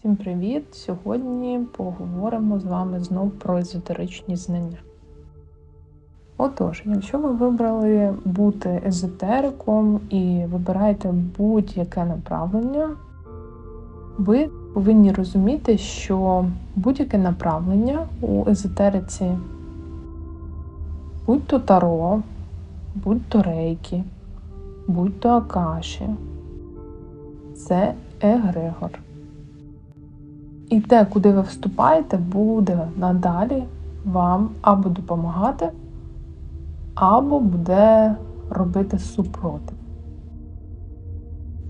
Всім привіт! Сьогодні поговоримо з вами знов про езотеричні знання. Отож, якщо ви вибрали бути езотериком і вибираєте будь-яке направлення, ви повинні розуміти, що будь-яке направлення у езотериці, будь то таро, будь то рейкі, будь то акаші, це егрегор. І те, куди ви вступаєте, буде надалі вам або допомагати, або буде робити супротив.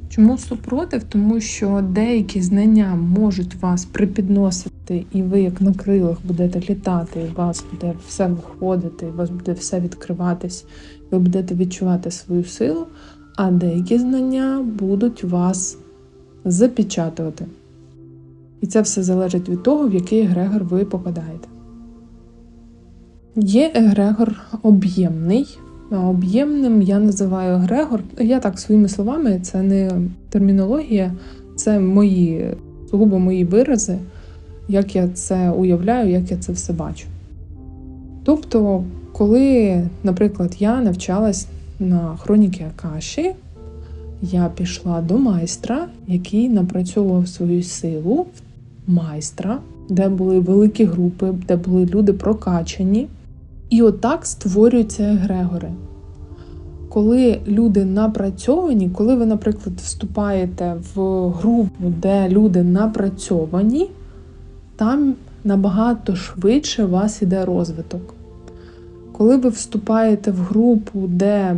Чому супротив? Тому що деякі знання можуть вас припідносити, і ви, як на крилах, будете літати, і у вас буде все виходити, і у вас буде все відкриватись, ви будете відчувати свою силу, а деякі знання будуть вас запечатувати. І це все залежить від того, в який егрегор ви попадаєте. Є егрегор об'ємний. Об'ємним я називаю егрегор. Я так своїми словами, це не термінологія, це мої, сугубо мої вирази, як я це уявляю, як я це все бачу. Тобто, коли, наприклад, я навчалась на хроніки Акаші, я пішла до майстра, який напрацьовував свою силу майстра, де були великі групи, де були люди прокачані. І отак створюються егрегори. Коли люди напрацьовані, коли ви, наприклад, вступаєте в групу, де люди напрацьовані, там набагато швидше у вас іде розвиток. Коли ви вступаєте в групу, де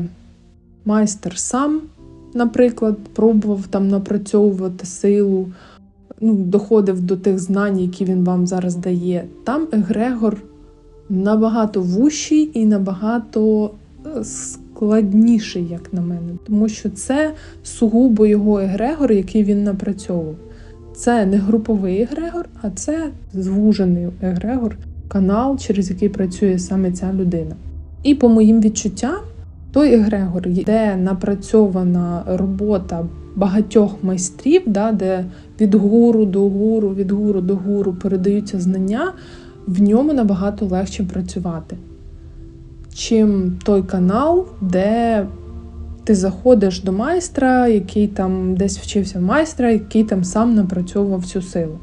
майстер сам, наприклад, пробував там напрацьовувати силу, ну, доходив до тих знань, які він вам зараз дає, там егрегор набагато вущий і набагато е, складніший, як на мене. Тому що це сугубо його егрегор, який він напрацьовував. Це не груповий егрегор, а це звужений егрегор, канал, через який працює саме ця людина. І по моїм відчуттям, той егрегор, де напрацьована робота багатьох майстрів, да, де від гуру до гуру, від гуру до гуру передаються знання, в ньому набагато легше працювати. Чим той канал, де ти заходиш до майстра, який там десь вчився майстра, який там сам напрацьовував цю силу.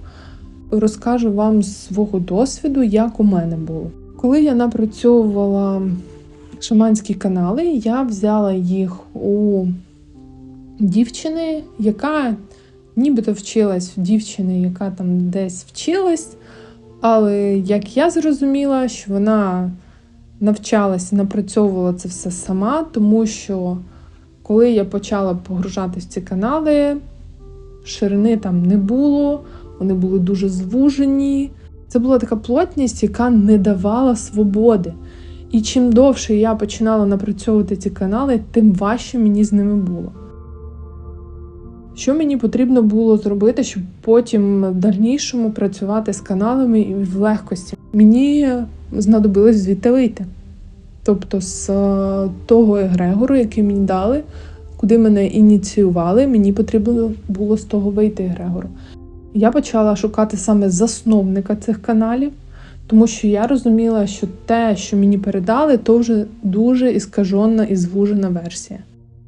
Розкажу вам з свого досвіду, як у мене було. Коли я напрацьовувала шаманські канали, я взяла їх у дівчини, яка нібито вчилась в дівчини, яка там десь вчилась. Але як я зрозуміла, що вона навчалася, напрацьовувала це все сама, тому що коли я почала погружатися в ці канали, ширини там не було, вони були дуже звужені. Це була така плотність, яка не давала свободи. І чим довше я починала напрацьовувати ці канали, тим важче мені з ними було. Що мені потрібно було зробити, щоб потім в дальнішому працювати з каналами і в легкості? Мені знадобилось звідти вийти. Тобто з е, того егрегору, який мені дали, куди мене ініціювали, мені потрібно було з того вийти егрегору. Я почала шукати саме засновника цих каналів, тому що я розуміла, що те, що мені передали, то вже дуже іскажена і звужена версія.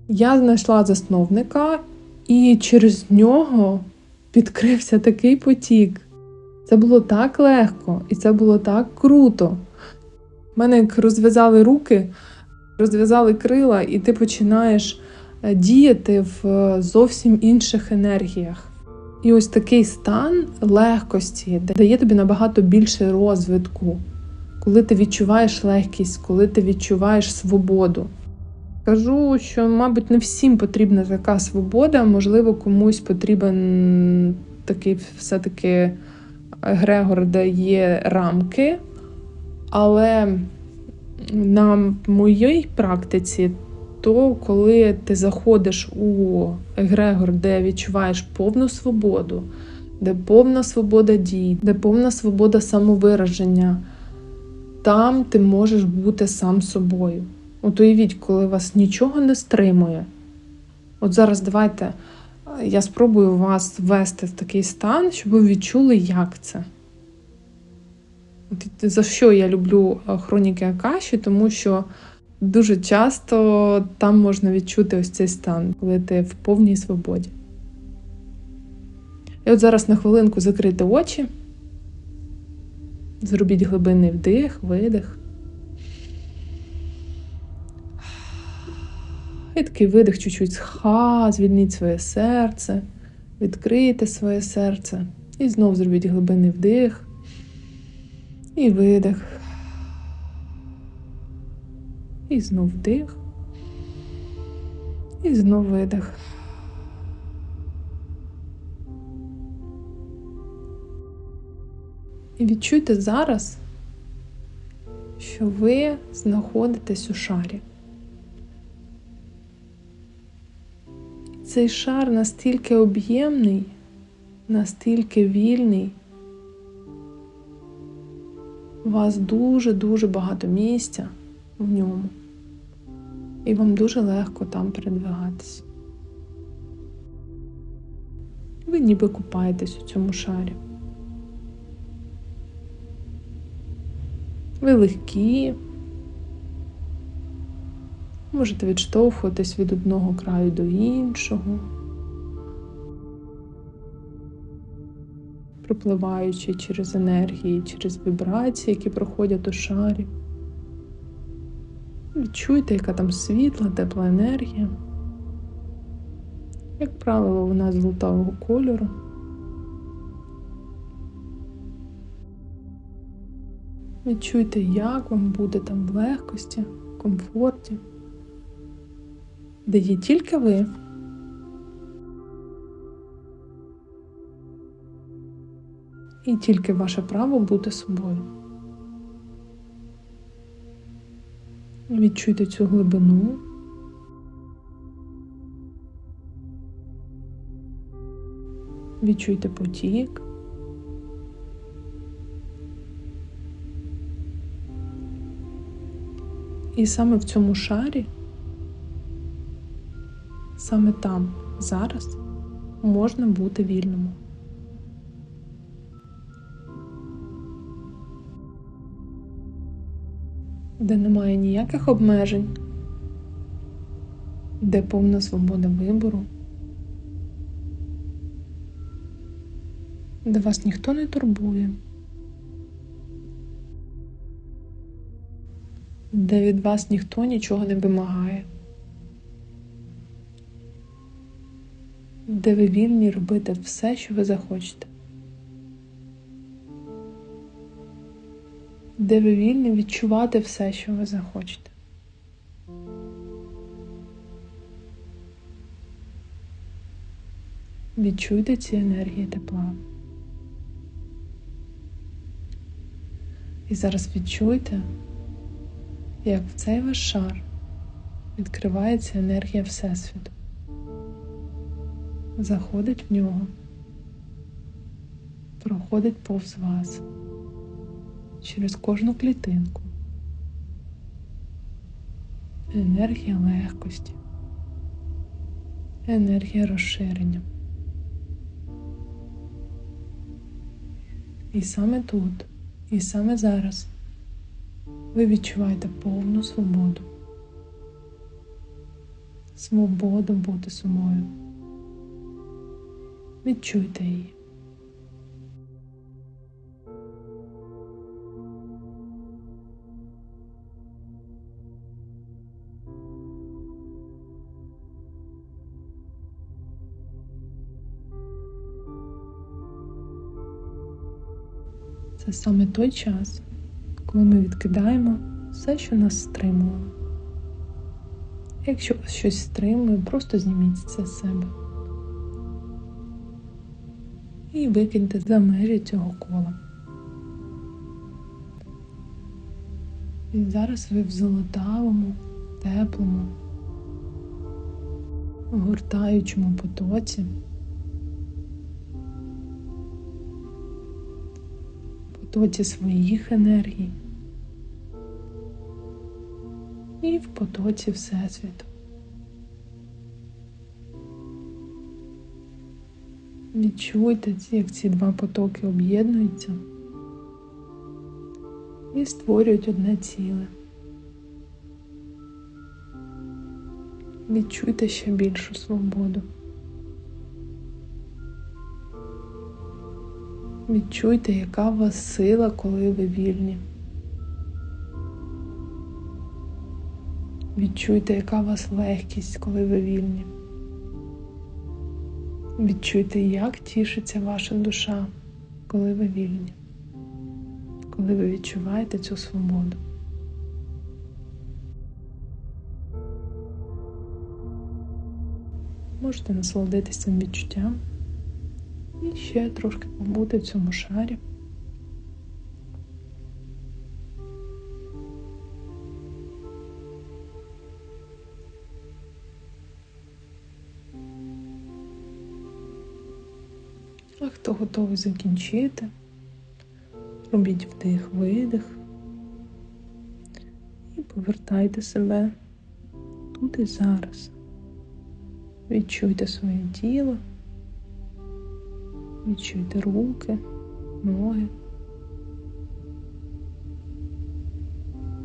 Я знайшла засновника і через нього відкрився такий потік. Це було так легко і це було так круто. Мене як розв'язали руки, розв'язали крила, і ти починаєш е, діяти в е, зовсім інших енергіях. І ось такий стан легкості дає тобі набагато більше розвитку, коли ти відчуваєш легкість, коли ти відчуваєш свободу. Кажу, що, мабуть, не всім потрібна така свобода, можливо, комусь потрібен такий все-таки Грегор, де є рамки. Але на моїй практиці, то коли ти заходиш у Егрегор, де відчуваєш повну свободу, де повна свобода дій, де повна свобода самовираження, там ти можеш бути сам собою. От уявіть, коли вас нічого не стримує. От зараз давайте, я спробую вас ввести в такий стан, щоб ви відчули, як це. За що я люблю е, хроніки Акаші, тому що дуже часто там можна відчути ось цей стан, коли ти в повній свободі. І от зараз на хвилинку закрити очі, зробіть глибинний вдих, видих. І такий видих чуть-чуть з ха, звільніть своє серце, відкрийте своє серце. І знов зробіть глибинний вдих. І видих. І знов вдих. І знов видих. І відчуйте зараз, що ви знаходитесь у шарі. Цей шар настільки об'ємний, настільки вільний. У вас дуже-дуже багато місця в ньому, і вам дуже легко там передвигатись. Ви ніби купаєтесь у цьому шарі. Ви легкі, можете відштовхуватись від одного краю до іншого. пропливаючи через енергії, через вібрації, які проходять у шарі. Відчуйте, яка там світла, тепла енергія. Як правило, вона золотавого кольору. Відчуйте, як вам буде там в легкості, комфорті, де є тільки ви. і тільки ваше право бути собою. Відчуйте цю глибину. Відчуйте потік. І саме в цьому шарі, саме там, зараз можна бути вільному. де немає ніяких обмежень, де повна свобода вибору, де вас ніхто не турбує, де від вас ніхто нічого не вимагає, де ви вільні робити все, що ви захочете. де ви вільні відчувати все, що ви захочете. Відчуйте ці енергії тепла. І зараз відчуйте, як в цей ваш шар відкривається енергія Всесвіту, заходить в нього, проходить повз вас через кожну клітинку. Енергія легкості, енергія розширення. І саме тут, і саме зараз ви відчуваєте повну свободу, свободу бути собою. Відчуйте її. Це саме той час, коли ми відкидаємо все, що нас стримувало. Якщо щось стримує, просто зніміть це з себе. І викиньте за межі цього кола. І зараз ви в золотавому, теплому, гуртаючому потоці. потоці своїх енергій і в потоці Всесвіту. Відчуйте, як ці два потоки об'єднуються і створюють одне ціле. Відчуйте ще більшу свободу. Відчуйте, яка у вас сила, коли ви вільні. Відчуйте, яка у вас легкість, коли ви вільні. Відчуйте, як тішиться ваша душа, коли ви вільні, коли ви відчуваєте цю свободу. Можете насолодитися цим відчуттям і ще трошки побути в цьому шарі. Готовий закінчити, робіть вдих, видих і повертайте себе тут і зараз. Відчуйте своє тіло, відчуйте руки, ноги.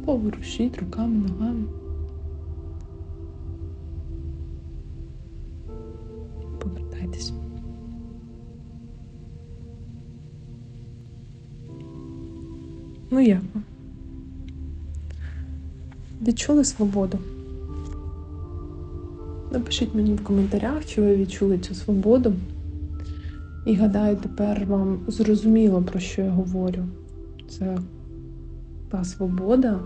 Поворушіть руками, ногами. Ну як вам? Відчули свободу? Напишіть мені в коментарях, чи ви відчули цю свободу. І гадаю, тепер вам зрозуміло, про що я говорю. Це та свобода,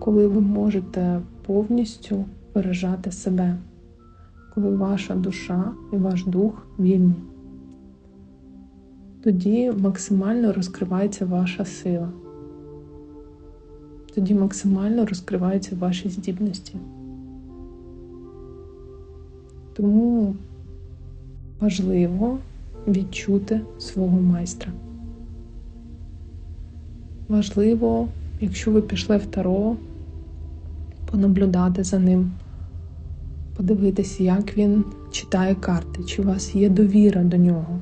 коли ви можете повністю виражати себе, коли ваша душа і ваш дух вільні. Тоді максимально розкривається ваша сила. Тоді максимально розкриваються ваші здібності. Тому важливо відчути свого майстра. Важливо, якщо ви пішли в таро, понаблюдати за ним, подивитися, як він читає карти, чи у вас є довіра до нього.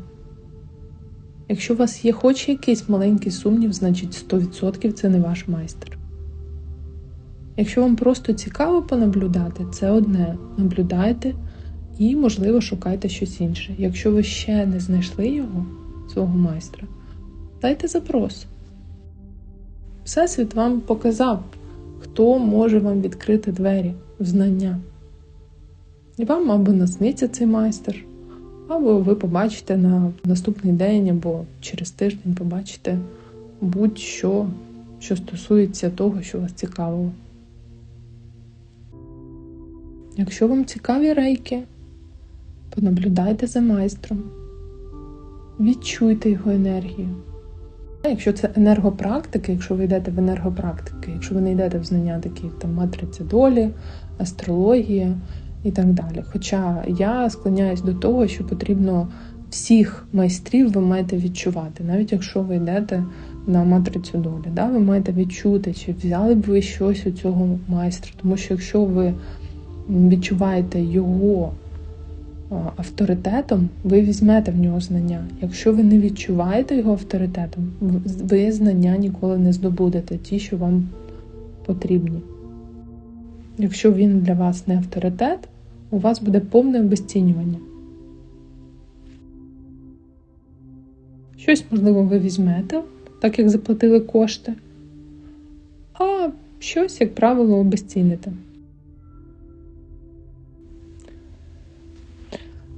Якщо у вас є хоч якийсь маленький сумнів, значить 100% це не ваш майстер. Якщо вам просто цікаво понаблюдати, це одне. Наблюдайте і, можливо, шукайте щось інше. Якщо ви ще не знайшли його, свого майстра, дайте запрос. Всесвіт вам показав, хто може вам відкрити двері в знання. І вам або насниться цей майстер, або ви побачите на наступний день, або через тиждень побачите будь-що, що стосується того, що вас цікавило. Якщо вам цікаві рейки, понаблюдайте за майстром, відчуйте його енергію. Якщо це енергопрактики, якщо ви йдете в енергопрактики, якщо ви не йдете в знання такі як там матриця долі, астрологія і так далі. Хоча я склоняюсь до того, що потрібно всіх майстрів ви маєте відчувати, навіть якщо ви йдете на матрицю долі, да, ви маєте відчути, чи взяли б ви щось у цього майстра. Тому що якщо ви відчуваєте його авторитетом, ви візьмете в нього знання. Якщо ви не відчуваєте його авторитетом, ви знання ніколи не здобудете, ті, що вам потрібні. Якщо він для вас не авторитет, у вас буде повне обезцінювання. Щось, можливо, ви візьмете, так як заплатили кошти, а щось, як правило, обезціните.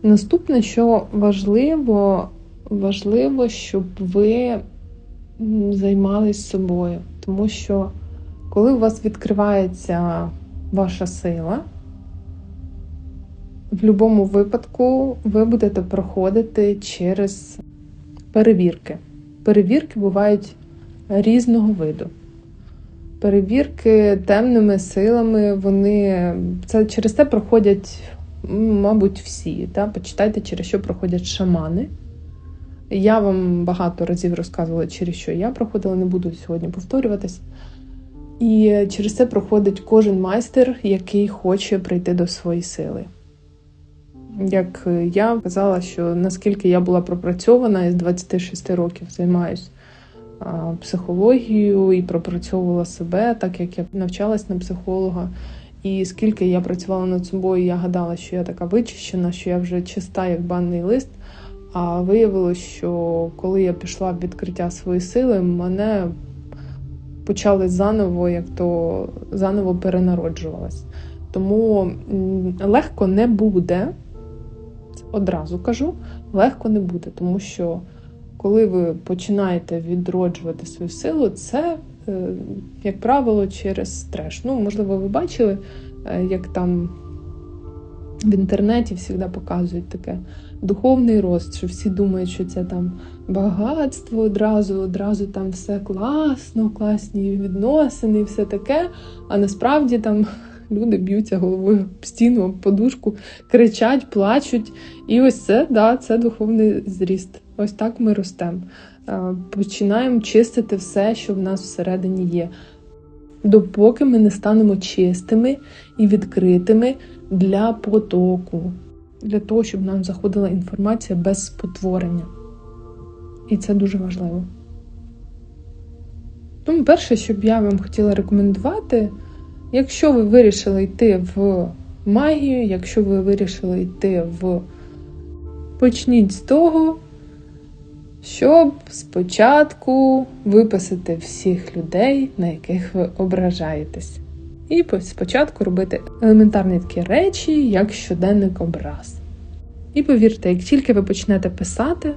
Наступне, що важливо, важливо, щоб ви займались собою, тому що коли у вас відкривається ваша сила, в будь-якому випадку ви будете проходити через перевірки. Перевірки бувають різного виду. Перевірки темними силами, вони це через це проходять мабуть, всі. Да? Почитайте, через що проходять шамани. Я вам багато разів розказувала, через що я проходила, не буду сьогодні повторюватись. І через це проходить кожен майстер, який хоче прийти до своєї сили. Як я казала, що наскільки я була пропрацьована і з 26 років займаюсь а, психологією і пропрацьовувала себе, так як я навчалась на психолога. І скільки я працювала над собою, я гадала, що я така вичищена, що я вже чиста, як банний лист. А виявилось, що коли я пішла в відкриття своєї сили, мене почали заново, як то заново перенароджувалась. Тому легко не буде, одразу кажу, легко не буде, тому що коли ви починаєте відроджувати свою силу, це, е, як правило, через стрес. Ну, можливо, ви бачили, е, як там в інтернеті завжди показують таке духовний рост, що всі думають, що це там багатство одразу, одразу там все класно, класні відносини, і все таке. А насправді там люди б'ються головою об стіну, об подушку, кричать, плачуть. І ось це, да, це духовний зріст. Ось так ми ростемо. Починаємо чистити все, що в нас всередині є. Допоки ми не станемо чистими і відкритими для потоку, для того, щоб нам заходила інформація без спотворення. І це дуже важливо. Тому перше, що б я вам хотіла рекомендувати, якщо ви вирішили йти в магію, якщо ви вирішили йти в почніть з того, щоб спочатку виписати всіх людей, на яких ви ображаєтесь. І спочатку робити елементарні такі речі, як щоденник образ. І повірте, як тільки ви почнете писати,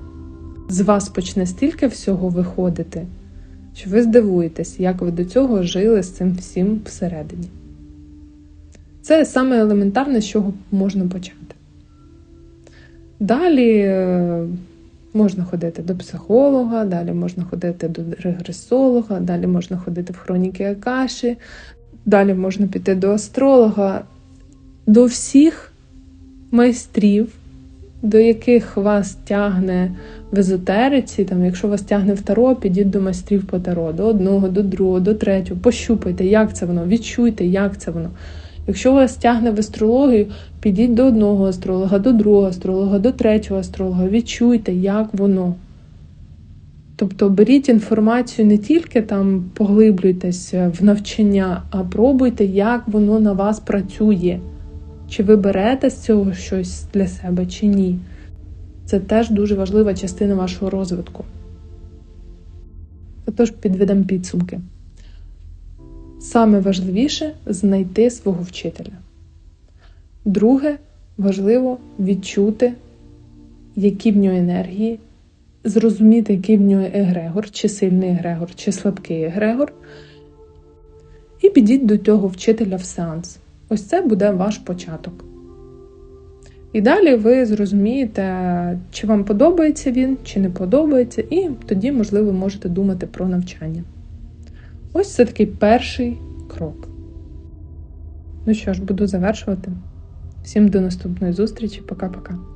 з вас почне стільки всього виходити, що ви здивуєтесь, як ви до цього жили з цим всім всередині. Це саме елементарне, з чого можна почати. Далі е, можна ходити до психолога, далі можна ходити до регресолога, далі можна ходити в хроніки Акаші, далі можна піти до астролога, до всіх майстрів, до яких вас тягне в езотериці, там, якщо вас тягне в таро, підіть до майстрів по таро, до одного, до другого, до третього, пощупайте, як це воно, відчуйте, як це воно. Якщо вас тягне в астрологію, підіть до одного астролога, до другого астролога, до третього астролога, відчуйте, як воно. Тобто беріть інформацію не тільки там поглиблюйтесь в навчання, а пробуйте, як воно на вас працює. Чи ви берете з цього щось для себе, чи ні. Це теж дуже важлива частина вашого розвитку. Отож, підведемо підсумки. Саме важливіше знайти свого вчителя. Друге, важливо відчути, які в нього енергії, зрозуміти, який в нього егрегор, чи сильний егрегор, чи слабкий егрегор. І підіть до цього вчителя в сеанс. Ось це буде ваш початок. І далі ви зрозумієте, чи вам подобається він, чи не подобається, і тоді, можливо, можете думати про навчання. Ось це такий перший крок. Ну що ж, буду завершувати. Всім до наступної зустрічі. Пока-пока.